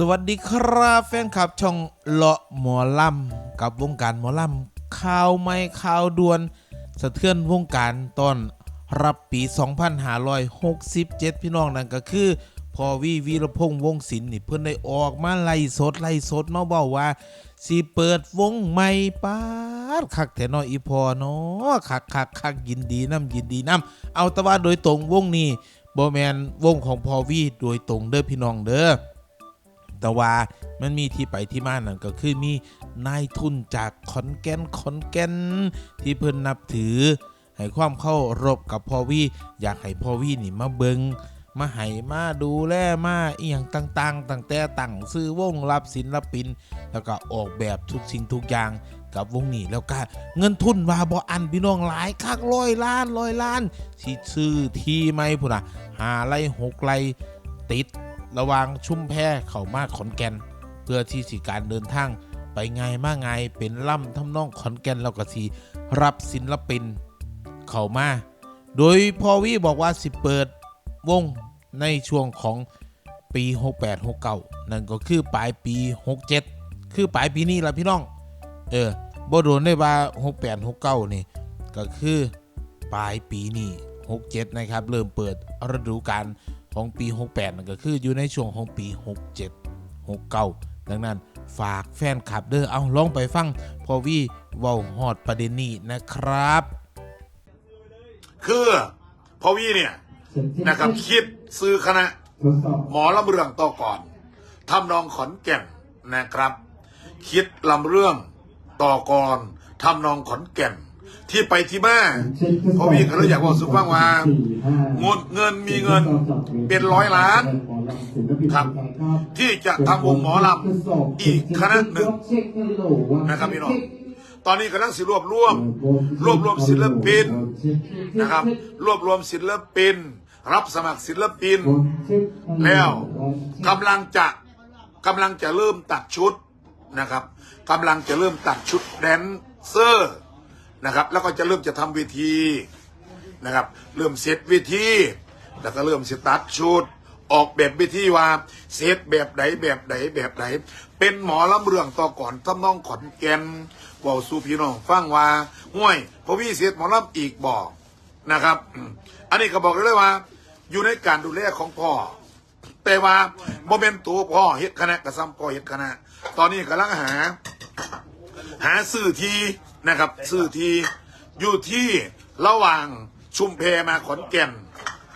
สวัสดีครับแฟนคลับช่องเลาะหมอลำกับวงการหมอลำข่าวไม่ข่าวด่วน สะเทือนวงการตอนรับปี 2567 พี่น้องนั่นก็คือพอวีวีรพงษ์วงศิลป์นี่เพิ่อนได้ออกมาไล่สดไล่สดเนาะเว้าว่าสิเปิดวงใหม่ปาดคักแต่น้อยอีพอเนาะคักคักคักยินดีน้ำยินดีน้ำเอาแต่ว่าโดยตรงวงนี้บ่แมนวงของพอวีโดยตรงเด้อพี่น้องเด้อ แต่ว่ามันมีที่ไปที่มานั่นก็คือมีนายทุนจากขอนแก่นขอนแก่นที่เพิ่นนับถือ ให้ความเคารพกับพ่อวีอยากให้พ่อวีนี่มาเบิงมาให้มาดูแลมาอีหยังต่างๆตั้งแต่ตั้งซื้อวงรับศิลปิน แล้วก็ออกแบบทุกสิ่งทุกอย่างกับวงนี้แล้วก็เงินทุนว่าบ่อันพี่น้องหลายคักร้อยล้านร้อยล้านที่ซื้อที่ไม่พุ่นน่ะหาไรหกไรติด ระวางชุ่มแพเข้ามากขอนแก่น เพื่อที่สิการเดินทางไปไงมาไงเป็นล่ำทำนองขอนแก่นแล้วก็สิรับศิลปิน เข้ามา โดยพอวีบอกว่าสิเปิดวงในช่วงของปี 68 69 นั่นก็คือปลายปี 67 คือปลายปีนี้ละพี่น้อง เออบ่โดนได้ว่า 68 69 นี่ ก็คือปลายปีนี้ 67 นะครับ เริ่มเปิดฤดูกาล ของปี 68 นั่นก็คืออยู่ในช่วงของปี 67 69 ดังนั้นฝากแฟนคลับเด้อเอาลองไปฟังพอวีเว้าฮอดประเด็นนี้นะครับ คือพอวีเนี่ยนะครับคิดซื้อคณะ หมอลำเรื่องต่อก่อนทำนองขอนแก่นนะครับ คิดลำเรื่องต่อก่อนทำนองขอนแก่น ที่ไปที่มาพอวีก็เลยอยากบอกสุฟังว่าเงินเงินมีเงินเป็นร้อยล้านครับ ที่จะทำวงหมอลำอีกคณะหนึ่งนะครับพี่น้องตอนนี้กำลังสิรวบรวม รวบรวมศิลปินนะครับ รวบรวมศิลปิน รับสมัครศิลปิน แล้วกำลังจะกำลังจะเริ่มตัดชุดนะครับกำลังจะเริ่มตัดชุดแดนเซอร์ นะครับ แล้วก็จะเริ่มจะทำเวทีนะครับ เริ่มเซตเวทีแล้วก็เริ่มสตัดชุดออกแบบเวทีว่าเซตแบบไหนแบบไหนแบบไหน เป็นหมอลำเรื่องต่อก่อนทำนองขอนแก่นเว่าสู่พี่น้องฟังว่าห้วยพอพี่เซตหมอลำอีกบอกนะครับ อันนี้ก็บอกได้เลยว่า อยู่ในการดูแลของพ่อ แต่ว่าโมเมนต์ตัวพ่อเฮ็ดคณะกับซ้ำพ่อเฮ็ดคณะ ตอนนี้กำลังหา หาซื้อที นะครับ ซื้อทีอยู่ที่ระหว่างชุมเพมาขอนแก่น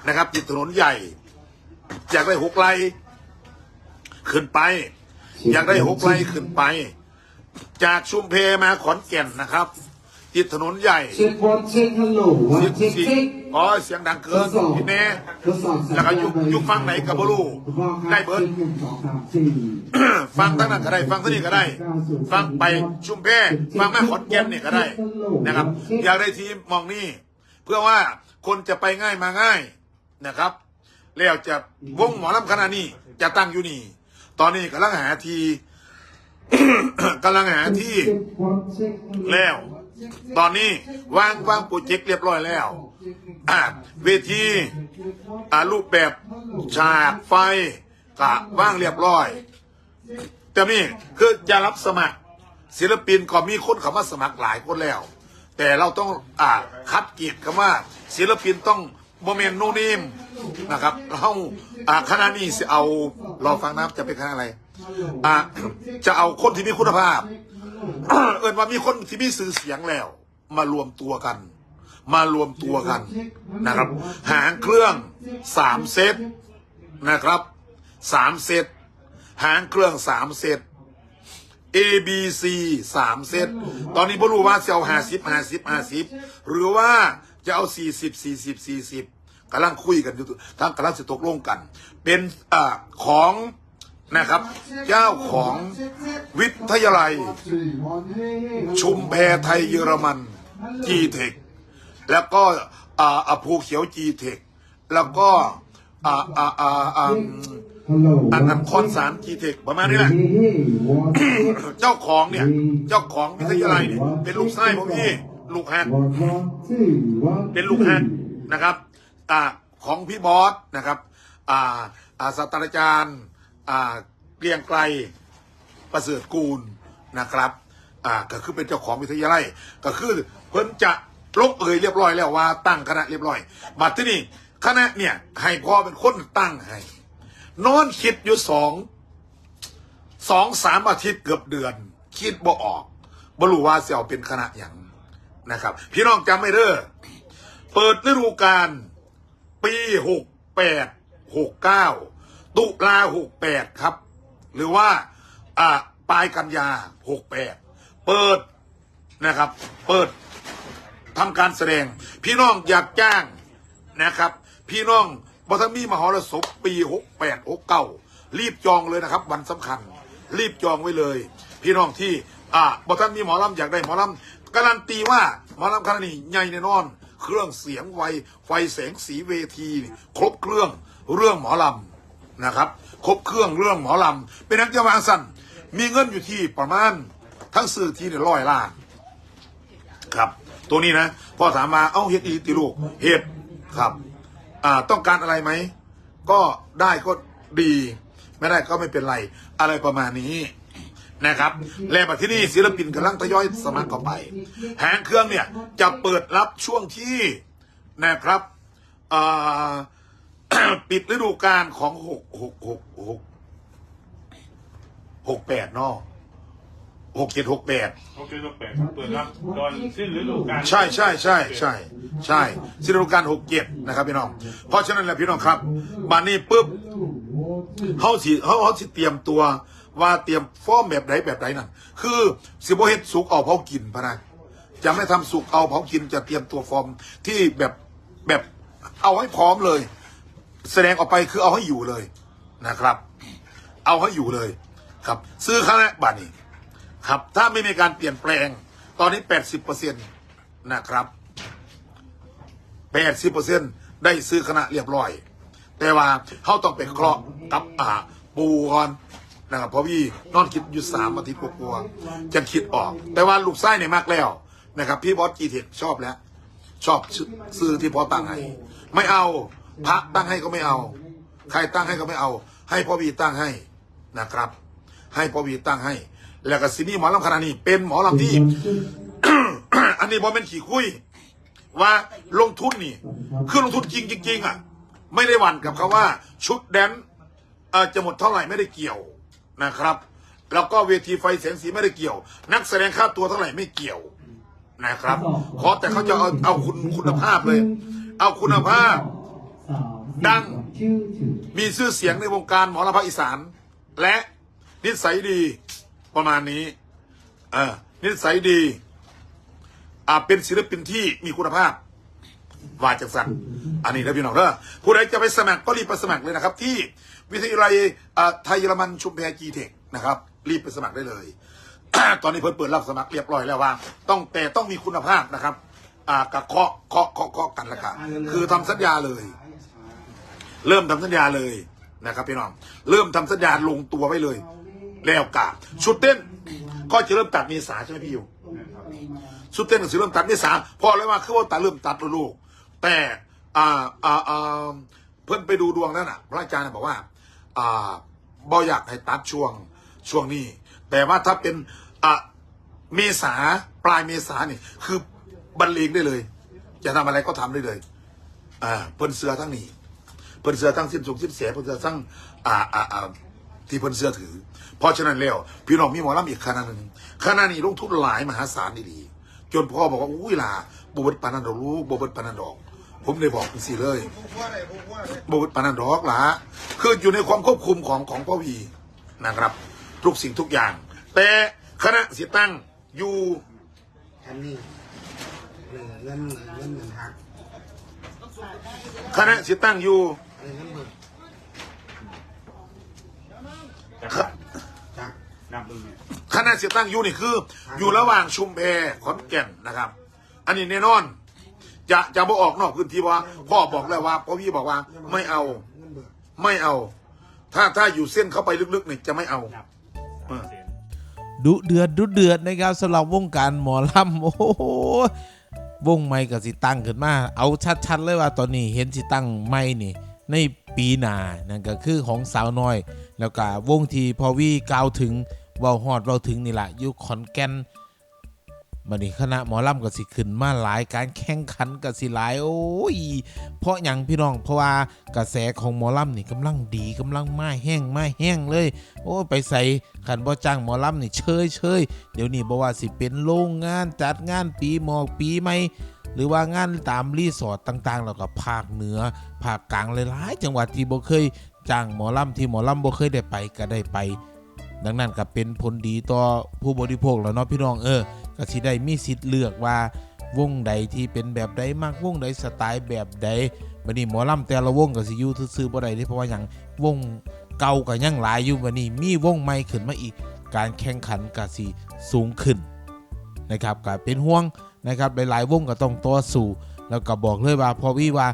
นะครับติดถนนใหญ่อยากได้หกไร่ขึ้นไป อยากได้หกไร่ขึ้นไป จากชุมเพมาขอนแก่นนะครับ ติดถนนใหญ่เช็ควันเช็คฮัลโหลวันเสียงเช็คเสียเช็งคอ๋อเสียงดังเกินทดสอบพี่เน่ทดสอบแล้วก็ยุคยุคฟังไหนกับบลูได้เบิร์ดหนึ่งสองสามสี่ฟังทั้งนั้นก็ได้ ฟังทั้งนี้ก็ได้ ฟังไปชุมเพฟังแม่ขอนแก่นเนี่ยก็ได้นะครับ อยากได้ทีมมองนี่เพื่อว่าคนจะไปง่ายมาง่ายนะครับ แล้วจะวงหมอลำคณะนี้จะตั้งอยู่นี่ ตอนนี้กำลังหาทีกำลังหาที่เช็ควันเช็คฮัลโหลแล้ว ตอนนี้วางวางโปรเจกต์เรียบร้อยแล้วอ่าเวทีอ่ารูปแบบฉากไฟกะว่างเรียบร้อย แต่นี่คือจะรับสมัคร ศิลปินก็มีคนเขามาสมัครหลายคนแล้ว แต่เราต้องอ่าคัดเกียรติคำว่า ศิลปินต้องโมเมนต์โนนิมนะครับเราอ่าคณะนี้จะเอารอฟังน้ำจะเป็นคณะอะไรอ่าจะเอาคนที่มีคุณภาพ เอินว่ามีคนที่มีสื่อเสียงแล้ว มารวมตัวกัน มารวมตัวกันนะครับ หางเครื่องสามเซตนะครับสามเซตหางเครื่องสามเซต A B C สามเซต ตอนนี้ไม่รู้ว่าจะเอาห้าสิบห้าสิบห้าสิบหรือว่าจะเอาสี่สิบสี่สิบสี่สิบกำลังคุยกันอยู่ทางกำลังจะตกลงกัน เป็นอ่าของ นะครับ เจ้าของวิทยาลัย ชุมแพไทยเยอรมันจีเทคแล้วก็อ่าภูเขียวจีเทคแล้วก็อ่าอ่าอ่าอ่าฮัลโหลอันนั้นคอนสารจีเทคประมาณนี้แหละ เจ้าของเนี่ย เจ้าของวิทยาลัยเนี่ยเป็นลูกชายผมพี่ลูกฮักเป็นลูกฮักนะครับอ่าของพี่บอสนะครับ อ่าอ่าศาสตราจารย์ เกรียงไกรประเสริฐกูลนะครับอ่าก็คือเป็นเจ้าของวิทยาลัย ก็คือเพิ่นจะลงเอ่ยเรียบร้อยแล้วว่าตั้งคณะเรียบร้อยบัดที่นี่คณะเนี่ยให้พ่อเป็นคนตั้งให้นอนคิดอยู่สองสองสามอาทิตย์เกือบเดือน คิดบ่ออกบรู้ว่าจะเอาเป็นคณะอย่างนะครับ พี่น้องจำไม่เด้อเปิดฤดูกาลปีหกแปดหกเก้า ตุลาหกแปดครับ หรือว่าปลายกันยาหกแปดเปิดนะครับ เปิดทำการแสดง พี่น้องอยากจ้างนะครับ พี่น้องบัทมีมหรสพปีหกแปดหกเก้ารีบจองเลยนะครับ วันสำคัญ รีบจองไว้เลย พี่น้องที่อ่าบัทมีหมอลำอยากได้หมอลำการันตีว่าหมอลำคณะนี้ใหญ่แน่นอน เครื่องเสียงไวไฟแสงสีเวที ครบเครื่องเรื่องหมอลำ นะครับ ครบเครื่องเรื่องหมอลำ เป็นนักยาวางสั้นมีเงินอยู่ที่ประมาณทั้งซื้อที่เนี่ยร้อยล้านครับ ตัวนี้นะพ่อถามมาเอ้าเฮ็ดอีติลูกเฮ็ดครับอ่าต้องการอะไรไหม ก็ได้ก็ดี ไม่ได้ก็ไม่เป็นไร อะไรประมาณนี้นะครับ และบัดที่นี่ศิลปินกำลังทยอยสมัครเข้าไปแผงเครื่องเนี่ยจะเปิดรับช่วงที่นะครับอ่า ปิดฤดูกาลของหกหกหกหกหกแปดเนาะหกเจ็ดหกแปดโอเคก็แปดเปิดรับตอนสิ้นฤดูกาลใช่ใช่ใช่ใช่ใช่ฤดูกาลหกเจ็ดนะครับพี่น้อง เพราะฉะนั้นแหละพี่น้องครับบานนี้ปุ๊บเขาสิเขาเขาสิเตรียมตัวว่าเตรียมฟอร์มแบบไหนแบบไหนนั่นคือสิบเฮ็ดสุกเอาเผากินพะนะจะไม่ทำสุกเอาเผากินจะเตรียมตัวฟอร์มที่แบบแบบเอาให้พร้อมเลย แสดงออกไปคือเอาให้อยู่เลยนะครับ เอาให้อยู่เลยครับ ซื้อคณะบัตรนี้ครับ ถ้าไม่มีการเปลี่ยนแปลงตอนนี้แปดสิบเปอร์เซ็นตนะครับแปดสิบเปอร์เซ็นได้ซื้อคณะเรียบร้อย แต่ว่าเขาต้องไปเคราะห์กับอ่าปูก่อนนะครับเพราะพี่นอนคิดอยู่สามอาทิตย์กลัวๆจะคิดออก แต่ว่าลูกไส้เนี่ยมากแล้วนะครับ พี่บอสจีเทคชอบแล้ว ชอบซื้อที่พอตั้งให้ไม่เอา พระตั้งให้ก็ไม่เอา ใครตั้งให้ก็ไม่เอา ให้พ่อวีตั้งให้นะครับ ให้พ่อวีตั้งให้ แล้วก็สินี่หมอลำคณะนี้ เป็นหมอลำที่ อันนี้บอเป็นขี่คุย ว่าลงทุนนี่ คือลงทุนจริงจริงๆอะ ไม่ได้หวั่นกับคาว่า ชุดแดนจะหมดเท่าไหร่ไม่ได้เกี่ยวนะครับ แล้วก็เวทีไฟแสงสีไม่ได้เกี่ยว นักแสดงค่าตัวเท่าไหร่ไม่เกี่ยวนะครับ ขอแต่เขาจะเอาเอาคุณคุณภาพเลย เอาคุณภาพ ดังมีชื่อเสียงในวงการหมอลำภาคอีสาน และนิสัยดีประมาณนี้ เออนิสัยดีอ่าเป็นศิลปินที่มีคุณภาพว่าจากสันอันนี้นะพี่น้องเด้อผู้ใดจะไปสมัครก็รีบไปสมัครเลยนะครับ ที่วิทยาลัยอ่าไทยเยอรมันชุมแพจีเทคนะครับ รีบไปสมัครได้เลย ตอนนี้เพิ่นเปิดรับสมัครเรียบร้อยแล้วว่า ต้องแต่ต้องมีคุณภาพนะครับ อ่ากับเคาะเคาะเคาะกันละกันคือทำสัญญาเลย เริ่มทำสัญญาเลยนะครับพี่น้องเริ่มทำสัญญาลงตัวไว้เลย แล้วกะชุดเต้น ก็จะเริ่มตัดเมษาใช่ไหมพี่อยู่ชุดเต้นก็จะเริ่มตัดเมษาพอเลยว่าคือว่าตัดเริ่มตัดแล้วลูกแต่อ่าอ่าอ่าเพื่อนไปดูดวงนั่นน่ะ พระอาจารย์น่ะบอกว่า อ่าบออยากให้ตัดช่วงช่วงนี้ แต่ว่าถ้าเป็นอ่าเมษาปลายเมษาเนี่ยคือบรรเลงได้เลย จะทำอะไรก็ทำได้เลย อ่าเพิ่นเสือทั้งนี้ เพิ่นเสือทั้งสิ้นสุขสิ้นเสียเพิ่นเสือทั้งอ่าอ่าอ่าที่เพิ่นเสือถือ เพราะฉะนั้นแล้วพี่น้องมีหมอลำอีกคณะหนึ่งคณะนี้ลงทุนหลายมหาศาลดีๆจนพ่อบอกว่าอุ้ยล่ะบวชปานันดอกลูกบวชปานันดอก ผมเลยบอกสิเลยบวชปานันดอกล่ะคืออยู่ในความควบคุมของของพ่อวีนะครับทุกสิ่งทุกอย่าง แต่คณะสิตั้งอยู่อันนี้เงินเงินเงินเงินหักคณะสิตั้งอยู่ อันนี้เงินเบิกจักจากนับดูเนี่ยคณะเสียตั้งอยู่นี่คือ อยู่ระหว่างชุมแพขอนแก่นนะครับ อันนี้แน่นอน จะจะบ่ออกนอกพื้นที่ว่าพ่อบอกแล้วว่าพ่อพี่บอกว่าไม่เอา เงินเบิกไม่เอา ถ้าถ้าอยู่เส้นเข้าไปลึกๆนี่จะไม่เอา นับเออเสียงดุเดือดดุเดือดนะครับสำหรับวงการหมอลำโอ้โหวงไม่กับสิตั้งขึ้นมา เอาชัดๆเลยว่าตอนนี้เห็นสิตั้งไม่นี่ ในปีหน้านั่นก็คือของสาวน้อย แล้วก็วงทีพอวีกล่าวถึงเว้าฮอดเว้าถึงนี่ละอยู่ขอนแก่นบัดนี้คณะหมอลำก็สิขึ้นมาหลายการแข่งขันก็สิหลายโอ้ยเพราะหยังพี่น้องเพราะว่ากระแสของหมอลำนี่กำลังดีกำลังมาแห้งมาแห้งเลย โอ้ไปใส่ขันบ่จ้างหมอลำนี่เชยเชยเดี๋ยวนี้บ่ว่าสิเป็นโรงงานจัดงานปีหมอกปีใหม่ หรือว่างานตามรีสอร์ทต่างๆ แล้วก็ภาคเหนือภาคกลางหลายๆจังหวัดที่บ่เคยจ้างหมอลำที่หมอลำบ่เคยได้ไปก็ได้ไป ดังนั้นก็เป็นผลดีต่อผู้บริโภคแล้วเนาะพี่น้องเออก็สิได้มีสิทธิ์เลือกว่าวงใดที่เป็นแบบใดมากวงใดสไตล์แบบใดบัดนี้หมอลำแต่ละวงก็สิอยู่ซื่อๆบ่ได้เด้เพราะว่าหยังวงเก่าก็ยังหลายอยู่บัดนี้มีวงใหม่ขึ้นมาอีก การแข่งขันก็สิสูงขึ้นนะครับก็เป็นห่วง นะครับหลายๆวงก็ต้องต่อสู้แล้วก็บอกเลยว่าพอวิว่า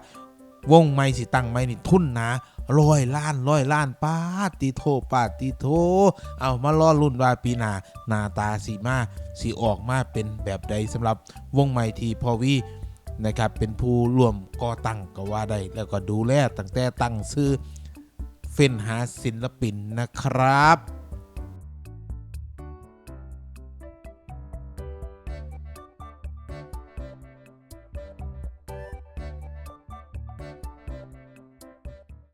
วงใหม่สิตั้งใหม่นี่ทุนนะร้อยล้านร้อยล้านปาติโทปาติโท เอามารอรุ่นว่าปีหนาหน้าตาสีมาสีออกมาเป็นแบบใดสำหรับวงใหม่ที่พอวีนะครับเป็นผู้ร่วมก่อตั้งก็ว่าได้แล้วก็ดูแลตั้งแต่ตั้งชื่อเฟ้นหาศิลปินนะครับ